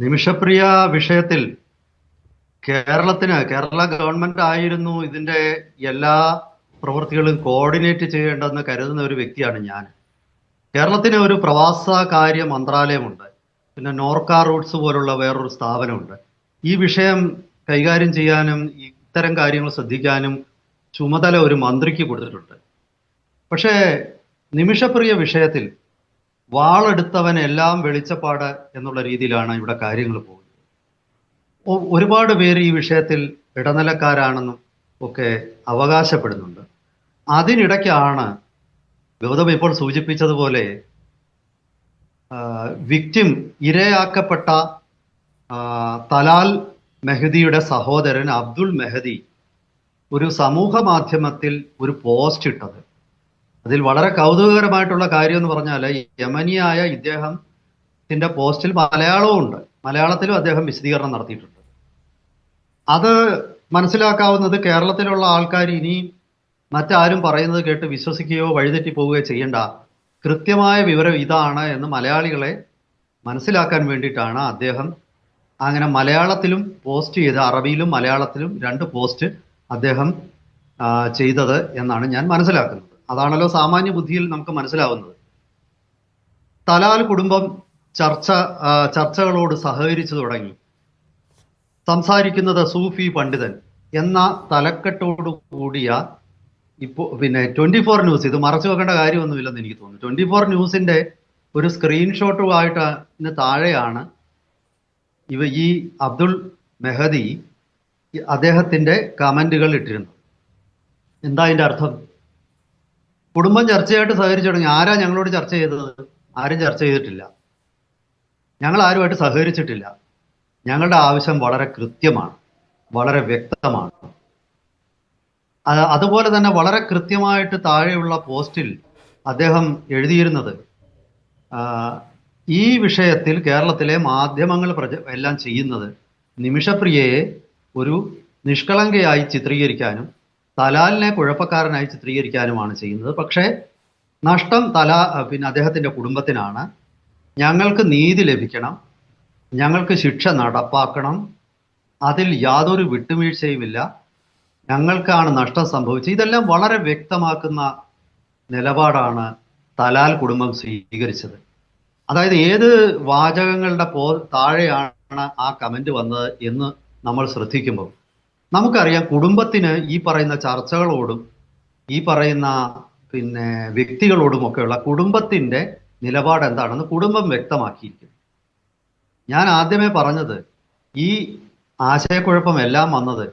നിമിഷപ്രിയ വിഷയത്തിൽ കേരളത്തിന് കേരള ഗവൺമെന്റ് ആയിരുന്നു ഇതിന്റെ എല്ലാ പ്രവൃത്തികളും കോർഡിനേറ്റ് ചെയ്യേണ്ടതെന്ന് കരുതുന്ന ഒരു വ്യക്തിയാണ് ഞാൻ. കേരളത്തിന് ഒരു പ്രവാസ കാര്യ മന്ത്രാലയമുണ്ട്. പിന്നെ നോർക്ക റൂട്ട്സ് പോലുള്ള വേറൊരു സ്ഥാപനമുണ്ട്. ഈ വിഷയം കൈകാര്യം ചെയ്യാനും ഇത്തരം കാര്യങ്ങൾ ശ്രദ്ധിക്കാനും ചുമതല ഒരു മന്ത്രിക്ക് കൊടുത്തിട്ടുണ്ട്. പക്ഷേ നിമിഷപ്രിയ വിഷയത്തിൽ വാളെടുത്തവൻ എല്ലാം വെളിച്ചപ്പാട് എന്നുള്ള രീതിയിലാണ് ഇവിടെ കാര്യങ്ങൾ പോകുന്നത്. ഒരുപാട് പേര് ഈ വിഷയത്തിൽ ഇടനിലക്കാരാണെന്നും ഒക്കെ അവകാശപ്പെടുന്നുണ്ട്. അതിനിടയ്ക്കാണ് ഗൗതം ഇപ്പോൾ സൂചിപ്പിച്ചതുപോലെ വിക്റ്റിം ഇരയാക്കപ്പെട്ട തലാൽ മെഹദിയുടെ സഹോദരൻ അബ്ദുൾ മെഹദി ഒരു സമൂഹ മാധ്യമത്തിൽ ഒരു പോസ്റ്റ് ഇട്ടത്. അതിൽ വളരെ കൗതുകകരമായിട്ടുള്ള കാര്യം എന്ന് പറഞ്ഞാൽ യമനിയായ ഇദ്ദേഹത്തിന്റെ പോസ്റ്റിൽ മലയാളവും ഉണ്ട്. മലയാളത്തിലും അദ്ദേഹം വിശദീകരണം നടത്തിയിട്ടുണ്ട്. അത് മനസ്സിലാക്കാവുന്നത് കേരളത്തിലുള്ള ആൾക്കാർ ഇനി മറ്റാരും പറയുന്നത് കേട്ട് വിശ്വസിക്കുകയോ വഴിതെറ്റി പോവുകയോ ചെയ്യേണ്ട കൃത്യമായ വിവരം ഇതാണ് എന്ന് മലയാളികളെ മനസ്സിലാക്കാൻ വേണ്ടിയിട്ടാണ് അദ്ദേഹം അങ്ങനെ മലയാളത്തിലും പോസ്റ്റ് ചെയ്ത് അറബിയിലും മലയാളത്തിലും രണ്ട് പോസ്റ്റ് അദ്ദേഹം ചെയ്തത് എന്നാണ് ഞാൻ മനസ്സിലാക്കുന്നത്. അതാണല്ലോ സാമാന്യ ബുദ്ധിയിൽ നമുക്ക് മനസ്സിലാവുന്നത്. തലാൽ കുടുംബം ചർച്ച ചർച്ചകളോട് സഹകരിച്ചു തുടങ്ങി. സംസാരിക്കുന്നത് സൂഫി പണ്ഡിതൻ എന്ന തലക്കെട്ടോടു കൂടിയ ഇപ്പോൾ പിന്നെ ട്വന്റി ഫോർ ന്യൂസ്. ഇത് മറച്ചു വെക്കേണ്ട കാര്യമൊന്നുമില്ലെന്ന് എനിക്ക് തോന്നുന്നു. ട്വന്റി ഫോർ ന്യൂസിന്റെ ഒരു സ്ക്രീൻഷോട്ടുമായിട്ട് താഴെയാണ് ഇവ ഈ അബ്ദുൾ മെഹദി അദ്ദേഹത്തിന്റെ കമന്റുകൾ ഇട്ടിരുന്നത്. എന്താ അതിന്റെ അർത്ഥം? കുടുംബം ചർച്ചയായിട്ട് സഹകരിച്ചു തുടങ്ങി ആരാ ഞങ്ങളോട് ചർച്ച ചെയ്തത്? ആരും ചർച്ച ചെയ്തിട്ടില്ല. ഞങ്ങൾ ആരുമായിട്ട് സഹകരിച്ചിട്ടില്ല. ഞങ്ങളുടെ ആവശ്യം വളരെ കൃത്യമാണ്. വളരെ വ്യക്തമാണ്. അത് അതുപോലെ തന്നെ വളരെ കൃത്യമായിട്ട് താഴെയുള്ള പോസ്റ്റിൽ അദ്ദേഹം എഴുതിയിരുന്നത് ഈ വിഷയത്തിൽ കേരളത്തിലെ മാധ്യമങ്ങൾ എല്ലാം ചെയ്യുന്നത് നിമിഷപ്രിയയെ ഒരു നിഷ്കളങ്കയായി ചിത്രീകരിക്കാനും തലാലിനെ കുഴപ്പക്കാരനായി ചിത്രീകരിക്കാനുമാണ് ചെയ്യുന്നത്. പക്ഷേ നഷ്ടം തല പിന്നെ അദ്ദേഹത്തിന്റെ കുടുംബത്തിനാണ്. ഞങ്ങൾക്ക് നീതി ലഭിക്കണം. ഞങ്ങൾക്ക് ശിക്ഷ നടപ്പാക്കണം. അതിൽ യാതൊരു വിട്ടുവീഴ്ചയുമില്ല. ഞങ്ങൾക്കാണ് നഷ്ടം സംഭവിച്ചത്. ഇതെല്ലാം വളരെ വ്യക്തമാക്കുന്ന നിലപാടാണ് തലാൽ കുടുംബം സ്വീകരിച്ചത്. അതായത് ഏത് വാചകങ്ങളുടെ പോ താഴെയാണ് ആ കമന്റ് വന്നത് എന്ന് നമ്മൾ ശ്രദ്ധിക്കുമ്പോൾ. നമുക്കറിയാം കുടുംബത്തിന് ഈ പറയുന്ന ചർച്ചകളോടും ഈ പറയുന്ന പിന്നെ വ്യക്തികളോടും വ്യക്തികളോടുമൊക്കെയുള്ള കുടുംബത്തിന്റെ നിലപാട് എന്താണെന്ന് കുടുംബം വ്യക്തമാക്കിയിരിക്കുന്നു. ഞാൻ ആദ്യമേ പറഞ്ഞത് ഈ ആശയക്കുഴപ്പം എല്ലാം വന്നത്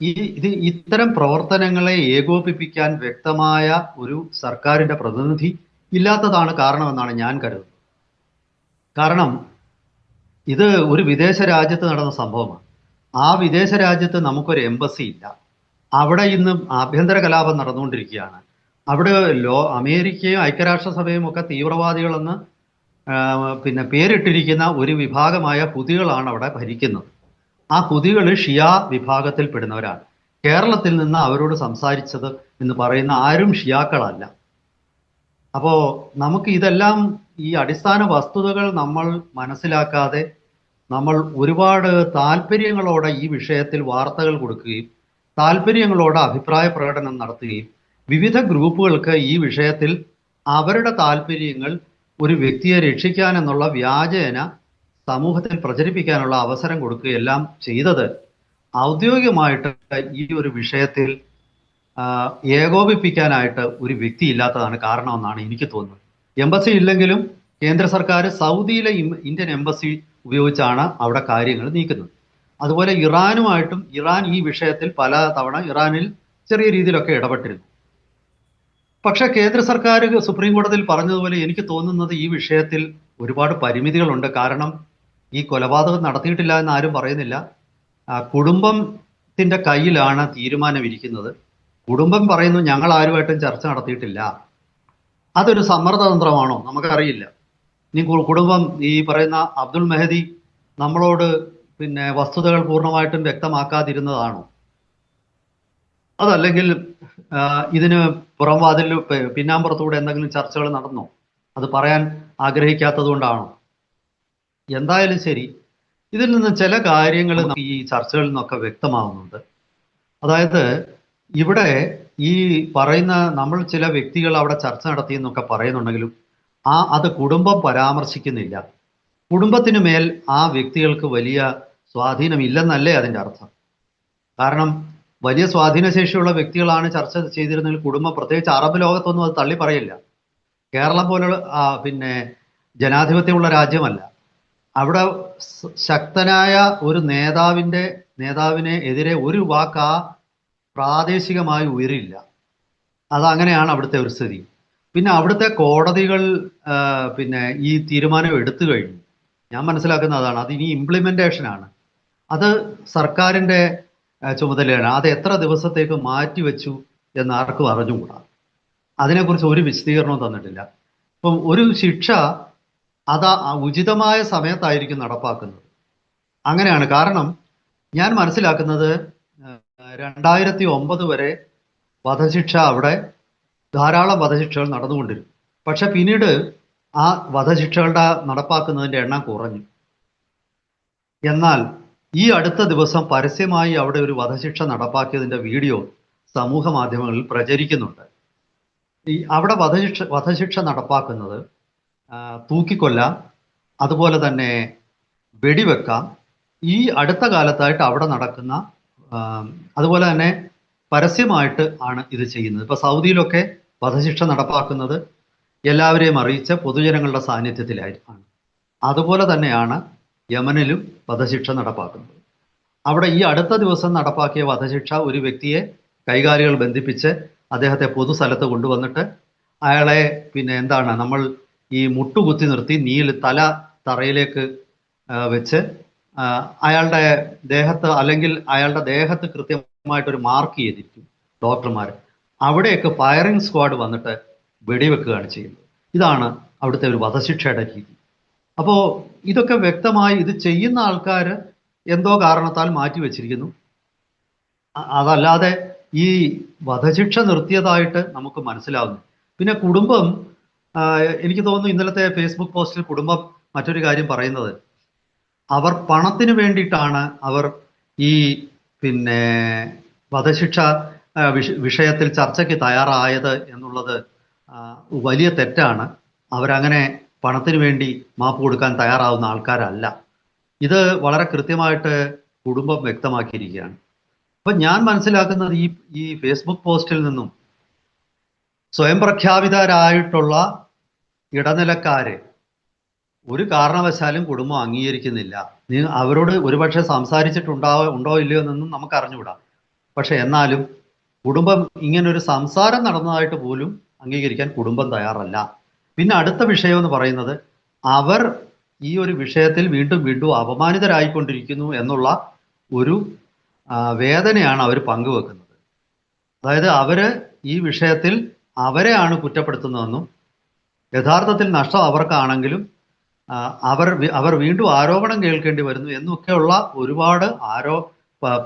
ഈ ഇത് ഇത്തരം പ്രവർത്തനങ്ങളെ ഏകോപിപ്പിക്കാൻ വ്യക്തമായ ഒരു സർക്കാരിന്റെ പ്രതിനിധി ഇല്ലാത്തതാണ് കാരണമെന്നാണ് ഞാൻ കരുതുന്നത്. കാരണം ഇത് ഒരു വിദേശ രാജ്യത്ത് നടന്ന സംഭവമാണ്. ആ വിദേശ രാജ്യത്ത് നമുക്കൊരു എംബസി ഇല്ല. അവിടെ ഇന്ന് ആഭ്യന്തര കലാപം നടന്നുകൊണ്ടിരിക്കുകയാണ്. അവിടെ ലോ അമേരിക്കയും ഐക്യരാഷ്ട്രസഭയും ഒക്കെ തീവ്രവാദികളെന്ന് പിന്നെ പേരിട്ടിരിക്കുന്ന ഒരു വിഭാഗമായ ഹുതികളാണ് അവിടെ ഭരിക്കുന്നത്. ആ ഹുതികൾ ഷിയ വിഭാഗത്തിൽപ്പെടുന്നവരാണ് കേരളത്തിൽ നിന്ന് അവരോട് സംസാരിച്ചത് എന്ന് പറയുന്ന ആരും ഷിയാക്കളല്ല. അപ്പോൾ നമുക്ക് ഇതെല്ലാം ഈ അടിസ്ഥാന വസ്തുതകൾ നമ്മൾ മനസ്സിലാക്കാതെ നമ്മൾ ഒരുപാട് താല്പര്യങ്ങളോടെ ഈ വിഷയത്തിൽ വാർത്തകൾ കൊടുക്കുകയും താല്പര്യങ്ങളോടെ അഭിപ്രായ പ്രകടനം നടത്തുകയും വിവിധ ഗ്രൂപ്പുകൾക്ക് ഈ വിഷയത്തിൽ അവരുടെ താല്പര്യങ്ങൾ ഒരു വ്യക്തിയെ രക്ഷിക്കാൻ എന്നുള്ള വ്യാജേന സമൂഹത്തിൽ പ്രചരിപ്പിക്കാനുള്ള അവസരം കൊടുക്കുകയെല്ലാം ചെയ്തത്. ഔദ്യോഗികമായിട്ട് ഈ ഒരു വിഷയത്തിൽ ഏകോപിപ്പിക്കാനായിട്ട് ഒരു വ്യക്തി ഇല്ലാത്തതാണ് കാരണമെന്നാണ് എനിക്ക് തോന്നുന്നത്. എംബസി ഇല്ലെങ്കിലും കേന്ദ്ര സർക്കാർ സൗദിയിലെ ഇന്ത്യൻ എംബസി ഉപയോഗിച്ചാണ് അവിടെ കാര്യങ്ങൾ നീക്കുന്നത്. അതുപോലെ ഇറാനുമായിട്ടും ഇറാൻ ഈ വിഷയത്തിൽ പല തവണ ഇറാനിൽ ചെറിയ രീതിയിലൊക്കെ ഇടപെട്ടിരുന്നു. പക്ഷെ കേന്ദ്ര സർക്കാർ സുപ്രീം കോടതിയിൽ പറഞ്ഞതുപോലെ എനിക്ക് തോന്നുന്നത് ഈ വിഷയത്തിൽ ഒരുപാട് പരിമിതികളുണ്ട്. കാരണം ഈ കൊലപാതകം നടത്തിയിട്ടില്ല എന്ന് ആരും പറയുന്നില്ല. കുടുംബത്തിന്റെ കയ്യിലാണ് തീരുമാനം ഇരിക്കുന്നത് കുടുംബം പറയുന്നു ഞങ്ങൾ ആരുമായിട്ടും ചർച്ച നടത്തിയിട്ടില്ല. അതൊരു സമ്മർദ്ദതന്ത്രമാണോ? നമുക്കറിയില്ല. ഇനി കുടുംബം ഈ പറയുന്ന അബ്ദുൾ മെഹദി നമ്മളോട് പിന്നെ വസ്തുതകൾ പൂർണമായിട്ടും വ്യക്തമാക്കാതിരുന്നതാണോ? അതല്ലെങ്കിൽ ഇതിന് പുറം വാതിൽ പിന്നാമ്പുറത്തൂടെ എന്തെങ്കിലും ചർച്ചകൾ നടന്നോ? അത് പറയാൻ ആഗ്രഹിക്കാത്തത് കൊണ്ടാണോ എന്തായാലും ശരി. ഇതിൽ നിന്ന് ചില കാര്യങ്ങൾ ഈ ചർച്ചകളിൽ നിന്നൊക്കെ വ്യക്തമാവുന്നുണ്ട്. അതായത് ഇവിടെ ഈ പറയുന്ന നമ്മൾ ചില വ്യക്തികൾ അവിടെ ചർച്ച നടത്തി എന്നൊക്കെ പറയുന്നുണ്ടെങ്കിലും ആ അത് കുടുംബം പരാമർശിക്കുന്നില്ല. കുടുംബത്തിന് മേൽ ആ വ്യക്തികൾക്ക് വലിയ സ്വാധീനമില്ലെന്നല്ലേ അതിന്റെ അർത്ഥം. കാരണം വലിയ സ്വാധീനശേഷിയുള്ള വ്യക്തികളാണ് ചർച്ച ചെയ്തിരുന്നെങ്കിൽ കുടുംബം പ്രത്യേകിച്ച് അറബ് ലോകത്തൊന്നും അത് തള്ളി പറയില്ല കേരളം പോലുള്ള പിന്നെ ജനാധിപത്യമുള്ള രാജ്യമല്ല. അവിടെ ശക്തനായ ഒരു നേതാവിന്റെ നേതാവിനെ എതിരെ ഒരു വാക്ക് ആ പ്രാദേശികമായി ഉയരില്ല. അതങ്ങനെയാണ് അവിടുത്തെ ഒരു സ്ഥിതി. പിന്നെ അവിടുത്തെ കോടതികൾ പിന്നെ ഈ തീരുമാനം എടുത്തു കഴിഞ്ഞു. ഞാൻ മനസ്സിലാക്കുന്ന അതാണ്. അത് ഇനി ഇംപ്ലിമെന്റേഷൻ ആണ്. അത് സർക്കാരിന്റെ ചുമതലയാണ്. അത് എത്ര ദിവസത്തേക്ക് മാറ്റിവെച്ചു എന്ന് ആർക്കും അറിഞ്ഞുകൂടാ. അതിനെക്കുറിച്ച് ഒരു വിശദീകരണവും തന്നിട്ടില്ല. ഇപ്പം ഒരു ശിക്ഷ അത് ഉചിതമായ സമയത്തായിരിക്കും നടപ്പാക്കുന്നത്. അങ്ങനെയാണ്. കാരണം ഞാൻ മനസ്സിലാക്കുന്നത് രണ്ടായിരത്തി ഒമ്പത് വരെ വധശിക്ഷ അവിടെ ധാരാളം വധശിക്ഷകൾ നടന്നുകൊണ്ടിരുന്നു. പക്ഷെ പിന്നീട് ആ വധശിക്ഷകളുടെ നടപ്പാക്കുന്നതിന്റെ എണ്ണം കുറഞ്ഞു. എന്നാൽ ഈ അടുത്ത ദിവസം പരസ്യമായി അവിടെ ഒരു വധശിക്ഷ നടപ്പാക്കിയതിന്റെ വീഡിയോ സമൂഹ മാധ്യമങ്ങളിൽ പ്രചരിക്കുന്നുണ്ട്. ഈ അവിടെ വധശിക്ഷ വധശിക്ഷ നടപ്പാക്കുന്നത് തൂക്കിക്കൊല്ല അതുപോലെ തന്നെ വെടിവെക്കാം ഈ അടുത്ത കാലത്തായിട്ട് അവിടെ നടക്കുന്ന അതുപോലെ തന്നെ പരസ്യമായിട്ട് ആണ് ഇത് ചെയ്യുന്നത്. ഇപ്പൊ സൗദിയിലൊക്കെ വധശിക്ഷ നടപ്പാക്കുന്നത് എല്ലാവരെയും അറിയിച്ച പൊതുജനങ്ങളുടെ സാന്നിധ്യത്തിലായിട്ടാണ് അതുപോലെ തന്നെയാണ് യമനിലും വധശിക്ഷ നടപ്പാക്കുന്നത്. അവിടെ ഈ അടുത്ത ദിവസം നടപ്പാക്കിയ വധശിക്ഷ ഒരു വ്യക്തിയെ കൈകാലുകൾ ബന്ധിപ്പിച്ച് അദ്ദേഹത്തെ പൊതുസ്ഥലത്ത് കൊണ്ടുവന്നിട്ട് അയാളെ പിന്നെ എന്താണ് നമ്മൾ ഈ മുട്ടുകുത്തി നിർത്തി നീൽ തല തറയിലേക്ക് വെച്ച് അയാളുടെ ദേഹത്ത് അല്ലെങ്കിൽ അയാളുടെ ദേഹത്ത് കൃത്യമായിട്ടൊരു മാർക്ക് ചെയ്തിരിക്കും ഡോക്ടർമാർ അവിടെയൊക്കെ ഫയറിംഗ് സ്ക്വാഡ് വന്നിട്ട് വെടിവെക്കുകയാണ് ചെയ്യുന്നത്. ഇതാണ് അവിടുത്തെ ഒരു വധശിക്ഷയുടെ രീതി. അപ്പോൾ ഇതൊക്കെ വ്യക്തമായി ഇത് ചെയ്യുന്ന ആൾക്കാർ എന്തോ കാരണത്താൽ മാറ്റി വെച്ചിരിക്കുന്നു അതല്ലാതെ ഈ വധശിക്ഷ നിർത്തിയതായിട്ട് നമുക്ക് മനസ്സിലാവുന്നു. പിന്നെ കുടുംബം എനിക്ക് തോന്നുന്നു ഇന്നലത്തെ ഫേസ്ബുക്ക് പോസ്റ്റിൽ കുടുംബം മറ്റൊരു കാര്യം പറയുന്നത്. അവർ പണത്തിന് വേണ്ടിയിട്ടാണ് അവർ ഈ പിന്നെ വധശിക്ഷ വിഷയത്തിൽ ചർച്ചയ്ക്ക് തയ്യാറായത് എന്നുള്ളത് വലിയ തെറ്റാണ്. അവരങ്ങനെ പണത്തിന് വേണ്ടി മാപ്പ് കൊടുക്കാൻ തയ്യാറാവുന്ന ആൾക്കാരല്ല. ഇത് വളരെ കൃത്യമായിട്ട് കുടുംബം വ്യക്തമാക്കിയിരിക്കുകയാണ്. അപ്പൊ ഞാൻ മനസ്സിലാക്കുന്നത് ഈ ഈ ഫേസ്ബുക്ക് പോസ്റ്റിൽ നിന്നും സ്വയം പ്രഖ്യാപിതരായിട്ടുള്ള ഇടനിലക്കാരെ ഒരു കാരണവശാലും കുടുംബം അംഗീകരിക്കുന്നില്ല. അവരോട് ഒരുപക്ഷെ സംസാരിച്ചിട്ടുണ്ടാവോ ഉണ്ടോ ഇല്ലയോ എന്നൊന്നും നമുക്ക് അറിഞ്ഞുകൂടാ പക്ഷെ എന്നാലും കുടുംബം ഇങ്ങനൊരു സംസാരം നടന്നതായിട്ട് പോലും അംഗീകരിക്കാൻ കുടുംബം തയ്യാറല്ല. പിന്നെ അടുത്ത വിഷയം എന്ന് പറയുന്നത് അവർ ഈ ഒരു വിഷയത്തിൽ വീണ്ടും വീണ്ടും അപമാനിതരായിക്കൊണ്ടിരിക്കുന്നു എന്നുള്ള ഒരു വേദനയാണ് അവർ പങ്കുവെക്കുന്നത്. അതായത് അവർ ഈ വിഷയത്തിൽ അവരെയാണ് കുറ്റപ്പെടുത്തുന്നതെന്നും യഥാർത്ഥത്തിൽ നഷ്ടം അവർക്കാണെങ്കിലും അവർ അവർ വീണ്ടും ആരോപണം കേൾക്കേണ്ടി വരുന്നു എന്നൊക്കെയുള്ള ഒരുപാട് ആരോ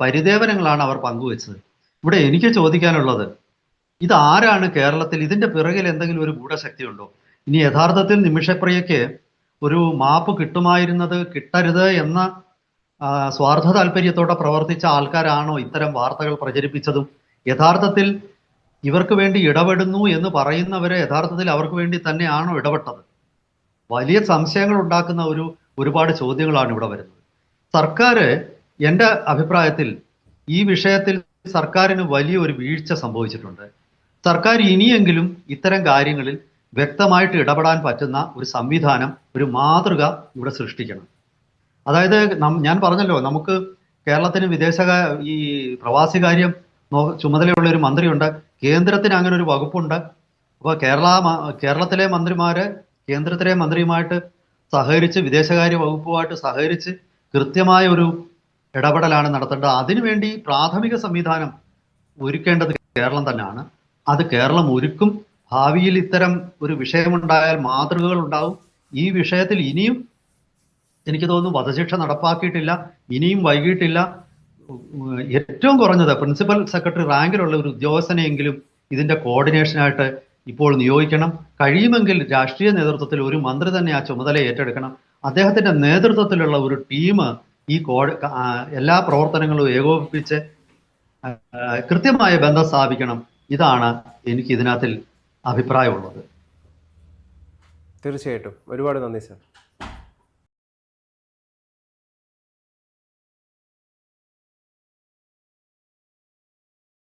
പരിദേവനങ്ങളാണ് അവർ പങ്കുവെച്ചത്. ഇവിടെ എനിക്ക് ചോദിക്കാനുള്ളത് ഇത് ആരാണ് കേരളത്തിൽ ഇതിന്റെ പിറകിൽ എന്തെങ്കിലും ഒരു ഗൂഢശക്തി ഉണ്ടോ ഇനി യഥാർത്ഥത്തിൽ നിമിഷപ്രിയയ്ക്ക് ഒരു മാപ്പ് കിട്ടുമായിരുന്നത് കിട്ടരുത് എന്ന സ്വാർത്ഥ താല്പര്യത്തോടെ പ്രവർത്തിച്ച ആൾക്കാരാണോ ഇത്തരം വാർത്തകൾ പ്രചരിപ്പിച്ചതും? യഥാർത്ഥത്തിൽ ഇവർക്ക് വേണ്ടി ഇടപെടുന്നു എന്ന് പറയുന്നവരെ യഥാർത്ഥത്തിൽ അവർക്ക് വേണ്ടി തന്നെയാണോ ഇടപെട്ടത്? വലിയ സംശയങ്ങൾ ഉണ്ടാക്കുന്ന ഒരു ഒരുപാട് ചോദ്യങ്ങളാണ് ഇവിടെ വരുന്നത്. സർക്കാർ എന്റെ അഭിപ്രായത്തിൽ ഈ വിഷയത്തിൽ സർക്കാരിന് വലിയ ഒരു വീഴ്ച സംഭവിച്ചിട്ടുണ്ട്. സർക്കാർ ഇനിയെങ്കിലും ഇത്തരം കാര്യങ്ങളിൽ വ്യക്തമായിട്ട് ഇടപെടാൻ പറ്റുന്ന ഒരു സംവിധാനം ഒരു മാതൃക ഇവിടെ സൃഷ്ടിക്കണം. അതായത് ഞാൻ പറഞ്ഞല്ലോ നമുക്ക് കേരളത്തിന് വിദേശ ഈ പ്രവാസി കാര്യം ചുമതലയുള്ള ഒരു മന്ത്രിയുണ്ട്. കേന്ദ്രത്തിന് അങ്ങനെ ഒരു വകുപ്പുണ്ട്. അപ്പോൾ കേരള കേരളത്തിലെ മന്ത്രിമാര് കേന്ദ്രത്തിലെ മന്ത്രിയുമായിട്ട് സഹകരിച്ച് വിദേശകാര്യ വകുപ്പുമായിട്ട് സഹകരിച്ച് കൃത്യമായ ഒരു ഇടപെടലാണ് നടത്തേണ്ടത്. അതിനുവേണ്ടി പ്രാഥമിക സംവിധാനം ഒരുക്കേണ്ടത് കേരളം തന്നെയാണ്. അത് കേരളം ഒരുക്കും. ഭാവിയിൽ ഇത്തരം ഒരു വിഷയമുണ്ടായാൽ മാതൃകകൾ ഉണ്ടാവും. ഈ വിഷയത്തിൽ ഇനിയും എനിക്ക് തോന്നുന്നു വധശിക്ഷ നടപ്പാക്കിയിട്ടില്ല. ഇനിയും വൈകിട്ടില്ല. ഏറ്റവും കുറഞ്ഞത് പ്രിൻസിപ്പൽ സെക്രട്ടറി റാങ്കിലുള്ള ഒരു ഉദ്യോഗസ്ഥനെയെങ്കിലും ഇതിന്റെ കോർഡിനേഷനായിട്ട് ഇപ്പോൾ നിയോഗിക്കണം. കഴിയുമെങ്കിൽ രാഷ്ട്രീയ നേതൃത്വത്തിൽ ഒരു മന്ത്രി തന്നെ ആ ചുമതല ഏറ്റെടുക്കണം. അദ്ദേഹത്തിന്റെ നേതൃത്വത്തിലുള്ള ഒരു ടീം ഈ എല്ലാ പ്രവർത്തനങ്ങളും ഏകോപിപ്പിച്ച് കൃത്യമായ ബന്ധം സ്ഥാപിക്കണം. ഇതാണ് എനിക്ക് ഇതിനകത്തിൽ അഭിപ്രായമുള്ളത്. തീർച്ചയായിട്ടും. ഒരുപാട് നന്ദി സർ.